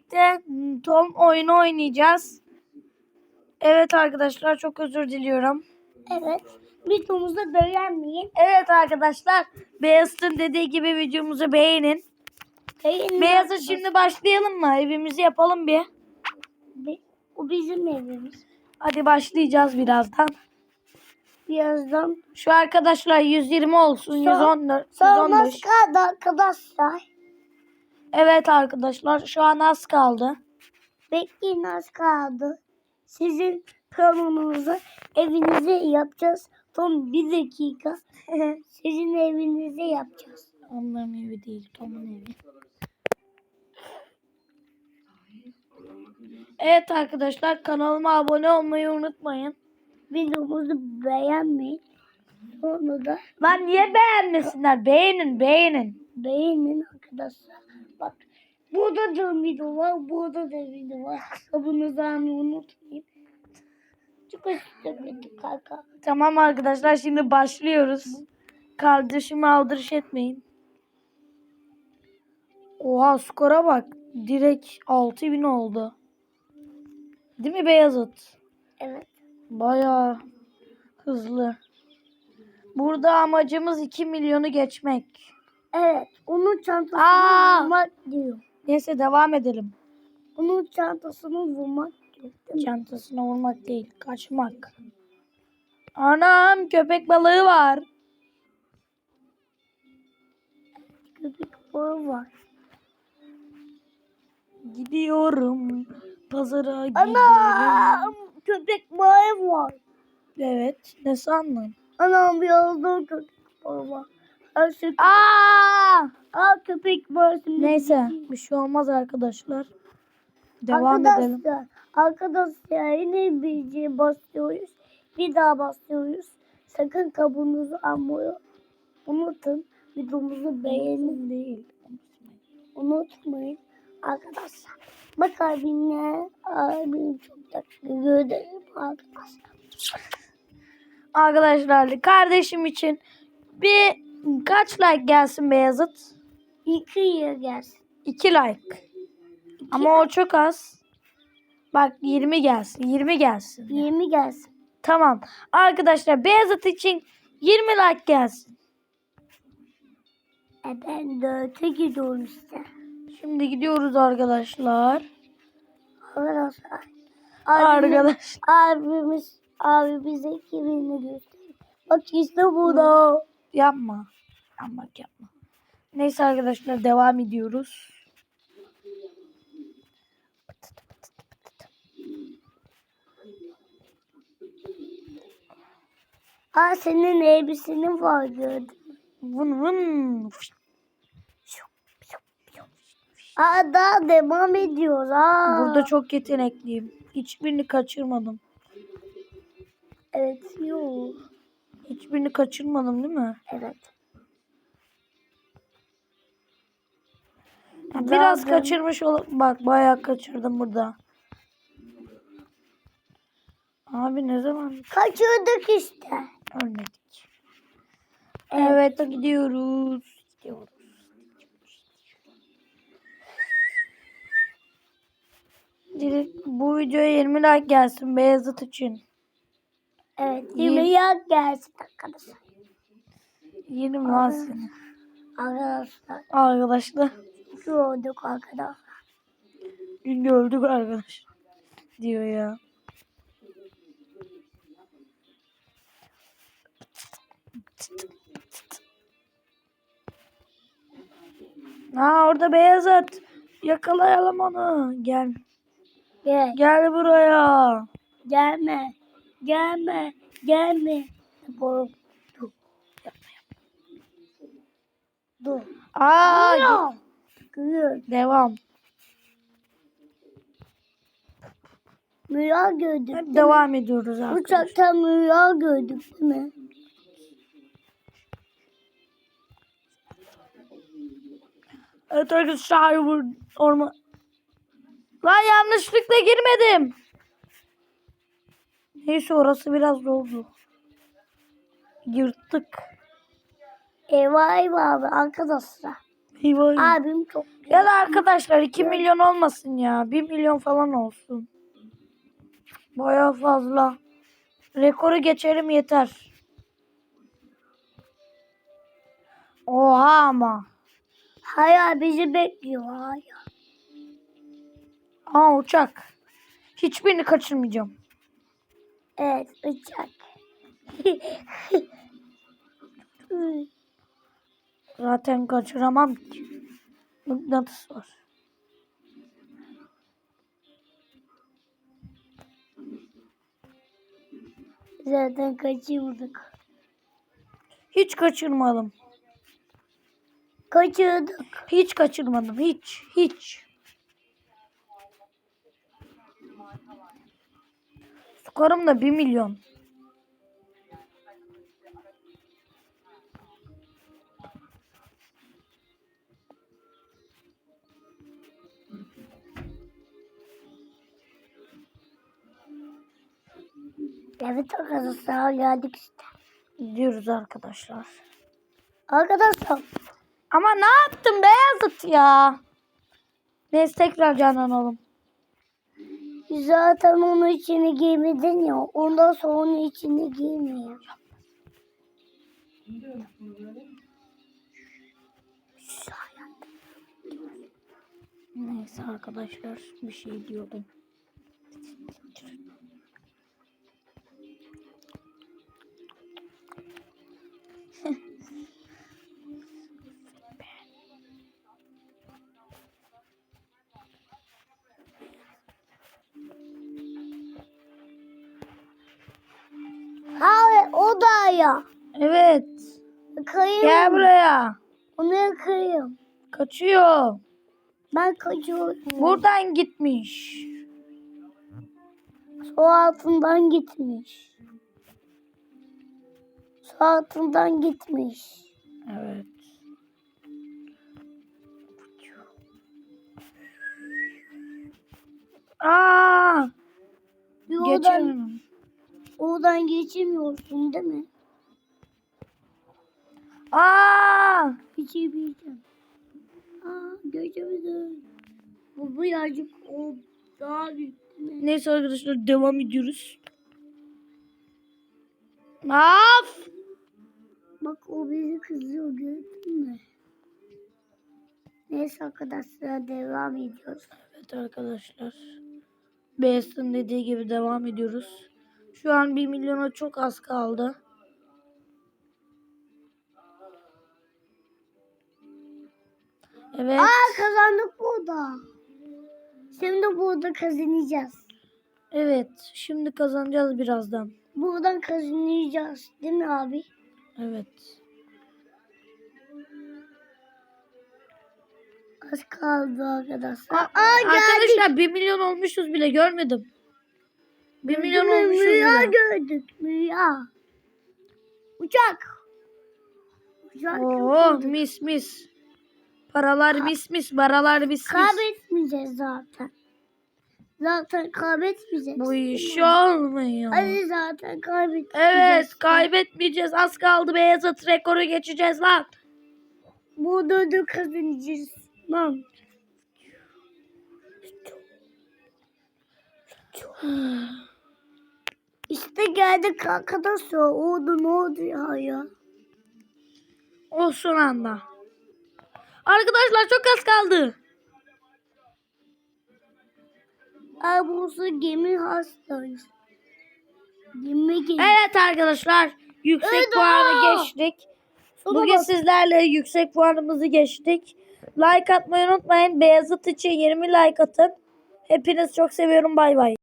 birlikte Tom oyunu oynayacağız. Evet arkadaşlar çok özür diliyorum. Evet. Videomuzu beğenmeyin. Evet arkadaşlar Beyazıt'ın dediği gibi videomuzu beğenin. Beğenin. Beyazıt şimdi başlayalım mı? Evimizi yapalım bir. Bi- Bu bizim evimiz. Hadi başlayacağız birazdan. Birazdan Şu arkadaşlar 120 olsun. 114, Sağlamaz 115. kaldı arkadaşlar. Evet arkadaşlar şu an az kaldı. Bekleyin az kaldı. Sizin planınızı evinize yapacağız. Son bir dakika. Sizin evinize yapacağız. Onların evi değil Tom'un evi. Evet arkadaşlar kanalıma abone olmayı unutmayın. Videomuzu beğenmeyin. Sonra da Lan niye beğenmesinler? Beğenin beğenin. beğenin arkadaşlar. Burada da video var. Burada da video var. Abone olmayı unutmayın. Çok istemedik kanka. Tamam arkadaşlar şimdi başlıyoruz. Kardeşimi aldırış etmeyin. Oha skora bak. Direkt 6000 oldu. Değil mi Beyazıt? Evet. Bayağı hızlı. Burada amacımız 2 milyonu geçmek. Evet. Onun çantasını Aa! vurmak diyor. Neyse devam edelim. Onun çantasını vurmak diyor. Değil mi? Çantasına vurmak değil, kaçmak. Anam köpek balığı var. Köpek balığı var. Gidiyorum pazara gidiyorum. Anam köpek balığı var. Evet, ne sandın? Anam bir yolda köpek balığı var. Her şey Aa! Aa köpek balığı. Neyse, bir şey olmaz arkadaşlar. Devam edelim. arkadaşlar, Arkadaşlar yine bir basıyoruz. Bir daha basıyoruz. Sakın kabuğunuzu almayı unutun. Videomuzu beğenin değil. Unutmayın. Arkadaşlar. Bak abimle abim çok tatlı gördüm arkadaşlar. Arkadaşlar kardeşim için bir kaç like gelsin Beyazıt? İki gelsin. 2 like. Ama o çok az. Bak 20 gelsin. 20 gelsin. 20 gelsin. Tamam. Arkadaşlar Beyazıt için 20 like gelsin. E ben dörte gidiyorum işte. Şimdi gidiyoruz arkadaşlar. Arkadaşlar. Abimiz, Arkadaş. abimiz, abi bize kimini gösteriyor. Bak işte burada. Yapma. Yapma yapma. Neyse arkadaşlar devam ediyoruz. Aa senin elbisenin var gördüm. Vın vın. Aa daha devam ediyoruz. Aa. Burada çok yetenekliyim. Hiçbirini kaçırmadım. Evet yok. Hiçbirini kaçırmadım değil mi? Evet. Biraz Zaten- kaçırmış ol. Bak bayağı kaçırdım burada. Abi ne zaman Kaçırdık işte. ölmedik? Evet gidiyoruz. Gidiyoruz. Direkt bu videoya 20 like gelsin Beyazıt için. Evet. Yirmi- Yemeğe gelsin arkadaşlar. 20 lan seni. Arkadaşlar. Arkadaşlar. Gördük arkadaşlar. Dün gördük arkadaş. Diyor ya. Ha orada beyaz at. Yakalayalım onu. Gel. Gel. Gel buraya. Gelme. Gelme. Gelme. Dur. Dur. Dur. Aa, Yok. Gülüyor. devam. Rüya gördük. mi? Devam ediyoruz arkadaşlar. Uçaktan rüya gördük değil mi? Evet arkadaşlar bu orman. Lan yanlışlıkla girmedim. Neyse orası biraz doldu. Yırttık. Eyvah eyvah arkadaşlar. Eyvah. Abim çok Ya da arkadaşlar 2 milyon olmasın ya. 1 milyon falan olsun. Baya fazla. Rekoru geçerim yeter. Oha ama. Hayır bizi bekliyor. Hayır. Aa uçak. Hiçbirini kaçırmayacağım. Evet uçak. Zaten kaçıramam ki. Mıknatıs var. Zaten kaçırdık. Hiç kaçırmadım. Kaçırdık. Hiç kaçırmadım. Hiç. Hiç. Skorum da 1 milyon. Evet arkadaşlar geldik işte. Gidiyoruz arkadaşlar. Arkadaşlar Ama ne yaptın Beyazıt ya? Neyse tekrar canlanalım. zaten onun içini giymedin ya. Ondan sonra onun içini giymiyor. Neyse arkadaşlar bir şey diyordum. O da ya. Evet. Kayayım. Gel buraya. Onu kayayım. Kaçıyor. Ben kaçıyorum. Buradan gitmiş. Su altından gitmiş. Su altından gitmiş. Evet. Aa! Geçelim. oradan geçemiyorsun değil mi? Aa! Geçemeyeceğim. Aa geçemedim. Bu birazcık o daha büyük? Neyse arkadaşlar devam ediyoruz. Af! Bak o bizi kızıyor gördün mü? Neyse arkadaşlar devam ediyoruz. Evet arkadaşlar. Beyaz'ın dediği gibi devam ediyoruz. Şu an 1 milyona çok az kaldı. Evet. Aa kazandık burada. Şimdi burada kazanacağız. Evet. Şimdi kazanacağız birazdan. Buradan kazanacağız. Değil mi abi? Evet. Az kaldı arkadaşlar. Aa, Aa, geldik. arkadaşlar 1 milyon olmuşuz bile görmedim. 1 milyon olmuşuz Rüya bile. gördük. Rüya. Uçak. Uçak Oo gördük. mis mis. Paralar mis mis, paralar mis mis. Kaybetmeyeceğiz zaten. Zaten kaybetmeyeceğiz. Bu iş olmuyor. Hadi zaten kaybetmeyeceğiz. Evet kaybetmeyeceğiz. Az kaldı Beyazıt rekoru geçeceğiz lan. Burada da kazanacağız. Lan. İşte geldik arkadaşlar. Oldu ne oldu ya ya? O son anda. Arkadaşlar çok az kaldı. Ay burası gemi hastayız. Gemi gemi. Evet arkadaşlar yüksek Eda! puanı geçtik. Bugün bak. sizlerle yüksek puanımızı geçtik. Like atmayı unutmayın. Beyazıt için 20 like atın. Hepiniz çok seviyorum. Bay bay.